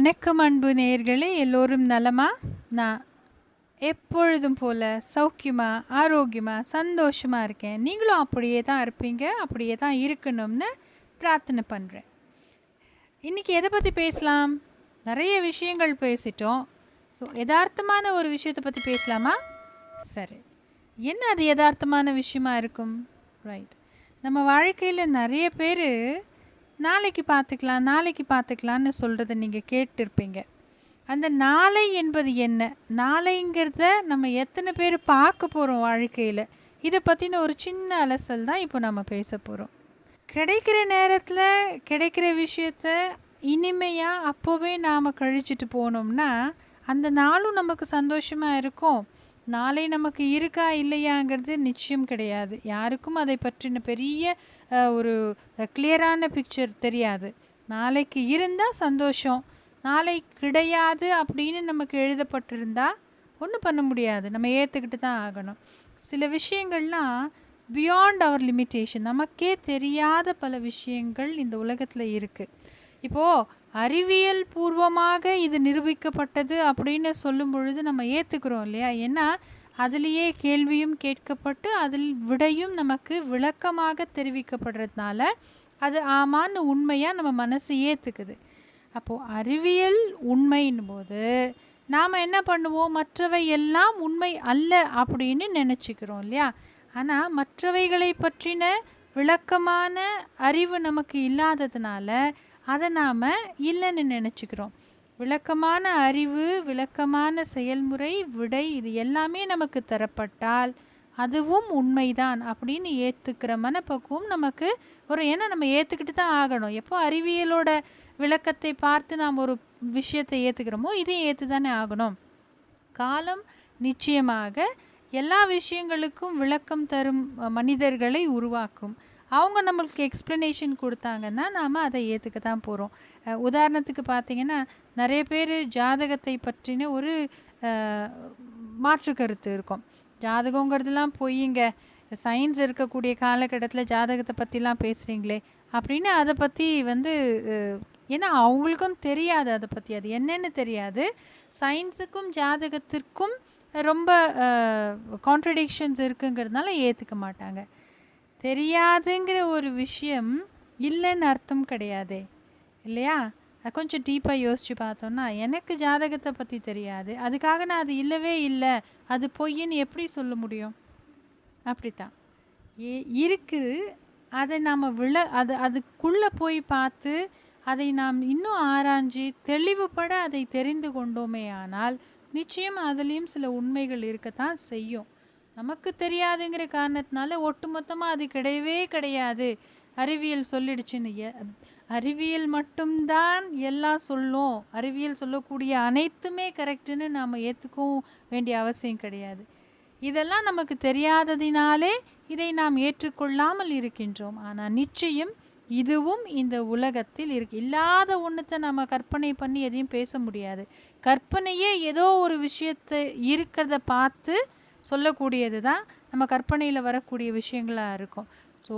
வணக்கம் அன்பு நேயர்களே எல்லோரும் நலமா? நான் எப்பொழுதும் போல சௌக்கியமாக ஆரோக்கியமாக சந்தோஷமாக இருக்கேன். நீங்களும் அப்படியே தான் இருப்பீங்க அப்படியே தான் இருக்கணும்னு பிரார்த்தனை பண்ணுறேன் இன்றைக்கி எதை பற்றி பேசலாம்? நிறைய விஷயங்கள் பேசிட்டோம். ஸோ யதார்த்தமான ஒரு விஷயத்தை பற்றி பேசலாமா? சரி. என்ன அது யதார்த்தமான விஷயமா இருக்கும்? ரைட் நம்ம வாழ்க்கையில் நிறைய பேர் நாளைக்கு பார்த்துக்கலாம் நாளைக்கு பார்த்துக்கலான்னு சொல்கிறத நீங்கள் கேட்டிருப்பீங்க. அந்த நாளை என்பது என்ன? நாளைங்கிறத நம்ம எத்தனை பேர் பார்க்க போகிறோம் வாழ்க்கையில்? இதை பற்றின ஒரு சின்ன அலசல் தான் இப்போ நம்ம பேச போகிறோம் கிடைக்கிற நேரத்தில் கிடைக்கிற விஷயத்த இனிமையாக அப்போவே நாம் கழிச்சிட்டு போனோம்னா அந்த நாளும் நமக்கு சந்தோஷமாக இருக்கும். நாளை நமக்கு இருக்கா இல்லையாங்கிறது நிச்சயம் கிடையாது. யாருக்கும் அதை பற்றின பெரிய ஒரு கிளியரான பிக்சர் தெரியாது. நாளைக்கு இருந்தால் சந்தோஷம். நாளை கிடையாது அப்படின்னு நமக்கு எழுதப்பட்டிருந்தா ஒன்றும் பண்ண முடியாது. நம்ம ஏற்றுக்கிட்டு தான் ஆகணும். சில விஷயங்கள்லாம் பியாண்ட் அவர் லிமிட்டேஷன் நமக்கே தெரியாத பல விஷயங்கள் இந்த உலகத்தில் இருக்குது இப்போது அறிவியல் பூர்வமாக இது நிரூபிக்கப்பட்டது அப்படின்னு சொல்லும் பொழுது நம்ம ஏற்றுக்கிறோம் இல்லையா? ஏன்னா அதுலேயே கேள்வியும் கேட்கப்பட்டு அதில் விடையும் நமக்கு விளக்கமாக தெரிவிக்கப்படுறதுனால அது ஆமான்னு உண்மையாக நம்ம மனசு ஏற்றுக்குது அப்போது அறிவியல் உண்மையின் போது நாம் என்ன பண்ணுவோம்? மற்றவை எல்லாம் உண்மை அல்ல அப்படின்னு நினச்சிக்கிறோம் இல்லையா? ஆனால் மற்றவைகளை பற்றின விளக்கமான அறிவு நமக்கு இல்லாததுனால அதை நாம் இல்லைன்னு நினச்சிக்கிறோம். விளக்கமான அறிவு விளக்கமான செயல்முறை விடை இது எல்லாமே நமக்கு தரப்பட்டால் அதுவும் உண்மைதான் அப்படின்னு ஏற்றுக்கிற மனப்பக்குவம் நமக்கு ஒரு ஏன்னா நம்ம ஏற்றுக்கிட்டு தான் ஆகணும். எப்போ அறிவியலோட விளக்கத்தை பார்த்து நாம் ஒரு விஷயத்தை ஏற்றுக்கிறோமோ இதையும் ஏற்று தானே ஆகணும். காலம் நிச்சயமாக எல்லா விஷயங்களுக்கும் விளக்கம் தரும் மனிதர்களை உருவாக்கும். அவங்க நம்மளுக்கு எக்ஸ்ப்ளனேஷன் கொடுத்தாங்கன்னா நாம் அதை ஏற்றுக்க தான் போகிறோம் உதாரணத்துக்கு பார்த்தீங்கன்னா நிறைய பேர் ஜாதகத்தை பற்றின ஒரு மாற்று கருத்து இருக்கும். ஜாதகங்கிறதுலாம் பொய்யுங்க சயின்ஸ் இருக்கக்கூடிய காலகட்டத்தில் ஜாதகத்தை பற்றிலாம் பேசுகிறீங்களே அப்படின்னு அதை பற்றி வந்து ஏன்னா அவங்களுக்கும் தெரியாது அதை பற்றி அது என்னென்னு தெரியாது. சயின்ஸுக்கும் ஜாதகத்திற்கும் ரொம்ப கான்ட்ரடிக்ஷன்ஸ் இருக்குங்கிறதுனால ஏற்றுக்க மாட்டாங்க. தெரியாதுங்கிற ஒரு விஷயம் இல்லைன்னு அர்த்தம் கிடையாதே இல்லையா? அது கொஞ்சம் டீப்பாக யோசித்து பார்த்தோன்னா எனக்கு ஜாதகத்தை பற்றி தெரியாது. அதுக்காக நான் அது இல்லவே இல்லை. அது பொய்ன்னு எப்படி சொல்ல முடியும்? அப்படித்தான். ஏ இருக்குது அதை நாம் விழ அது அதுக்குள்ளே போய் பார்த்து அதை நாம் இன்னும் ஆராய்ஞ்சு தெளிவுபட அதை தெரிந்து கொண்டோமே ஆனால் நிச்சயம் அதுலேயும் சில உண்மைகள் இருக்கத்தான் செய்யும். நமக்கு தெரியாதுங்கிற காரணத்தினால ஒட்டுமொத்தமாக அது கிடையவே கிடையாது. அறிவியல் சொல்லிடுச்சுன்னு எ- அறிவியல் மட்டும்தான் எல்லாம் சொல்லும். அறிவியல் சொல்லக்கூடிய அனைத்துமே கரெக்டுன்னு நாம் ஏற்றுக்கவும் வேண்டிய அவசியம் கிடையாது. இதெல்லாம் நமக்கு தெரியாததினாலே இதை நாம் ஏற்றுக்கொள்ளாமல் இருக்கின்றோம். ஆனால் நிச்சயம் இதுவும் இந்த உலகத்தில் இருக்கு. இல்லாத ஒன்றத்தை நம்ம கற்பனை பண்ணி எதையும் பேச முடியாது. கற்பனையே ஏதோ ஒரு விஷயத்தை இருக்கிறத பார்த்து சொல்லக்கூடியது தான் நம்ம கற்பனையில் வரக்கூடிய விஷயங்களாக இருக்கும். ஸோ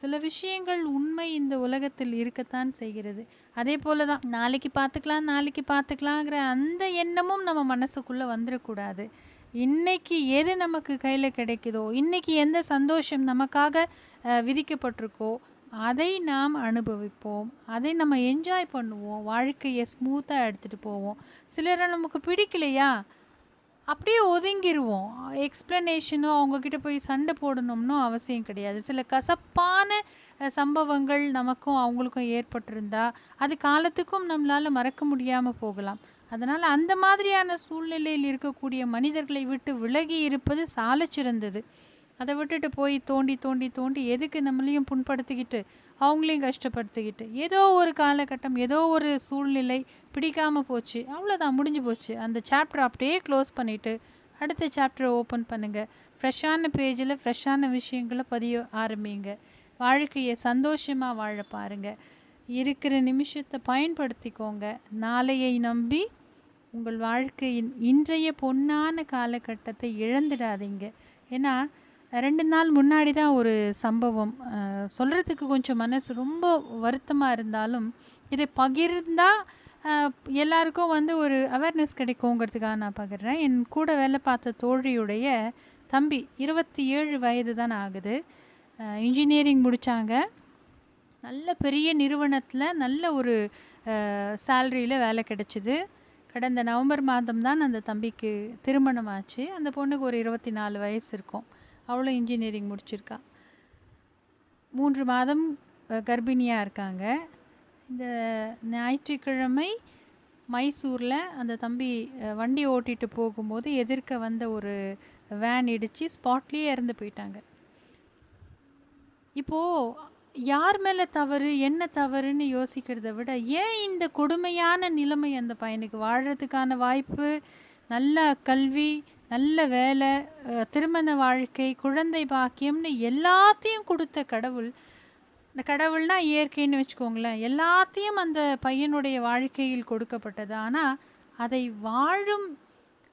சில விஷயங்கள் உண்மை இந்த உலகத்தில் இருக்கத்தான் செய்கிறது. அதே போல தான் நாளைக்கு பார்த்துக்கலாம் நாளைக்கு பார்த்துக்கலாங்கிற அந்த எண்ணமும் நம்ம மனசுக்குள்ளே வந்துடக்கூடாது இன்னைக்கு எது நமக்கு கையில் கிடைக்குதோ இன்னைக்கு எந்த சந்தோஷம் நமக்காக விதிக்கப்பட்டிருக்கோ அதை நாம் அனுபவிப்போம். அதை நம்ம என்ஜாய் பண்ணுவோம். வாழ்க்கையை ஸ்மூத்தாக எடுத்துகிட்டு போவோம். சிலரை நமக்கு பிடிக்கலையா? அப்படியே ஒதுங்கிடுவோம் எக்ஸ்ப்ளனேஷனோ அவங்கக்கிட்ட போய் சண்டை போடணும்னோ அவசியம் கிடையாது. சில கசப்பான சம்பவங்கள் நமக்கும் அவங்களுக்கும் ஏற்பட்டிருந்தா அது காலத்துக்கும் நம்மளால் மறக்க முடியாமல் போகலாம். அதனால் அந்த மாதிரியான சூழ்நிலையில் இருக்கக்கூடிய மனிதர்களை விட்டு விலகி இருப்பது சாலச்சிறந்தது. அதை விட்டுட்டு போய் தோண்டி தோண்டி தோண்டி எதுக்கு நம்மளையும் புண்படுத்திக்கிட்டு அவங்களையும் கஷ்டப்படுத்திக்கிட்டு? ஏதோ ஒரு காலகட்டம் ஏதோ ஒரு சூழ்நிலை பிடிக்காமல் போச்சு. அவ்வளோதான் முடிஞ்சு போச்சு. அந்த சாப்டர் அப்படியே க்ளோஸ் பண்ணிவிட்டு அடுத்த சாப்டரை ஓப்பன் பண்ணுங்கள் ஃப்ரெஷ்ஷான பேஜில் ஃப்ரெஷ்ஷான விஷயங்களை பதிய ஆரம்பிங்க. வாழ்க்கையை சந்தோஷமாக வாழ பாருங்கள் இருக்கிற நிமிஷத்தை பயன்படுத்திக்கோங்க. நாளையை நம்பி உங்கள் வாழ்க்கையின் இன்றைய பொன்னான காலகட்டத்தை இழந்துடாதீங்க. ஏன்னா ரெண்டு நாள் முன்னாடி தான் ஒரு சம்பவம். சொல்கிறதுக்கு கொஞ்சம் மனசு ரொம்ப வருத்தமாக இருந்தாலும் இதை பகிர்ந்தால் எல்லாருக்கும் வந்து ஒரு அவேர்னஸ் கிடைக்குங்கிறதுக்காக நான் பகிர்றேன். என் கூட வேலை பார்த்த தோழியுடைய தம்பி இருபத்தி ஏழு வயது தான் ஆகுது. இன்ஜினியரிங் முடித்தாங்க நல்ல பெரிய நிறுவனத்தில் நல்ல ஒரு சேல்ரியில் வேலை கிடைச்சிது. கடந்த நவம்பர் மாதம் தான் அந்த தம்பிக்கு திருமணம் ஆச்சு. அந்த பொண்ணுக்கு ஒரு இருபத்தி நாலு வயசு இருக்கும். அவளும் இன்ஜினியரிங் முடிச்சிருக்கா. மூன்று மாதம் கர்ப்பிணியாக இருக்காங்க. இந்த ஞாயிற்றுக்கிழமை மைசூரில் அந்த தம்பி வண்டி ஓட்டிட்டு போகும்போது எதிர்க்க வந்த ஒரு வேன் இடித்து ஸ்பாட்லேயே இறந்து போயிட்டாங்க. இப்போது யார் மேலே தவறு என்ன தவறுன்னு யோசிக்கிறத விட ஏன் இந்த கொடுமையான நிலைமை அந்த பையனுக்கு? வாழறதுக்கான வாய்ப்பு நல்ல கல்வி நல்ல வேலை திருமண வாழ்க்கை குழந்தை பாக்கியம்னு எல்லாத்தையும் கொடுத்த கடவுள். இந்த கடவுள்னா இயற்கைன்னு வச்சுக்கோங்களேன். எல்லாத்தையும் அந்த பையனுடைய வாழ்க்கையில் கொடுக்கப்பட்டது. ஆனால் அதை வாழும்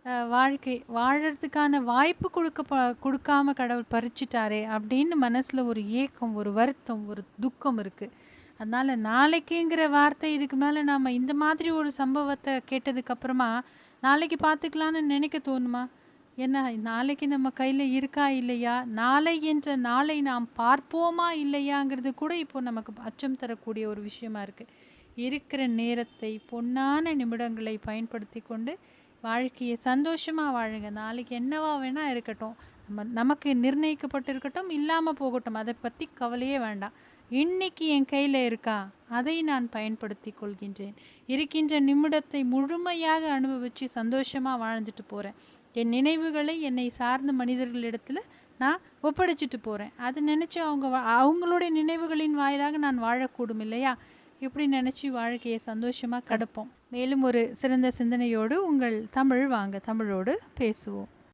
அஹ், வாழ்க்கை வாழறதுக்கான வாய்ப்பு கொடுக்க ப- கொடுக்காம கடவுள் பறிச்சிட்டாரே அப்படின்னு மனசில் ஒரு ஏக்கம் ஒரு வருத்தம் ஒரு துக்கம் இருக்குது அதனால் நாளைக்குங்கிற வார்த்தை இதுக்கு மேலே நாம் இந்த மாதிரி ஒரு சம்பவத்தை கேட்டதுக்கப்புறமா நாளைக்கு பார்த்துக்கலான்னு நினைக்க தோணுமா? என்ன நாளைக்கு நம்ம கையில் இருக்கா இல்லையா? நாளை என்ற நாளை நாம் பார்ப்போமா இல்லையாங்கிறது கூட இப்போ நமக்கு அச்சம் தரக்கூடிய ஒரு விஷயமா இருக்குது இருக்கிற நேரத்தை பொன்னான நிமிடங்களை பயன்படுத்தி கொண்டு வாழ்க்கையை சந்தோஷமாக வாழுங்க. நாளைக்கு என்னவா வேணால் இருக்கட்டும். நம்ம நமக்கு நிர்ணயிக்கப்பட்டிருக்கட்டும் இல்லாமல் போகட்டும். அதை பற்றி கவலையே வேண்டாம். இன்னைக்கு என் கையில் இருக்கா? அதை நான் பயன்படுத்தி கொள்கின்றேன். இருக்கின்ற நிமிடத்தை முழுமையாக அனுபவித்து சந்தோஷமாக வாழ்ந்துட்டு போகிறேன் என் நினைவுகளை என்னை சார்ந்த மனிதர்களிடத்தில் நான் ஒப்படைச்சிட்டு போகிறேன் அது நினச்சி அவங்க அவங்களுடைய நினைவுகளின் வாயிலாக நான் வாழக்கூடும் இல்லையா? இப்படி நினச்சி வாழ்க்கையை சந்தோஷமாக கடப்போம். மேலும் ஒரு சிறந்த சிந்தனையோடு உங்கள் தமிழ் வாங்க தமிழோடு பேசுவோம்.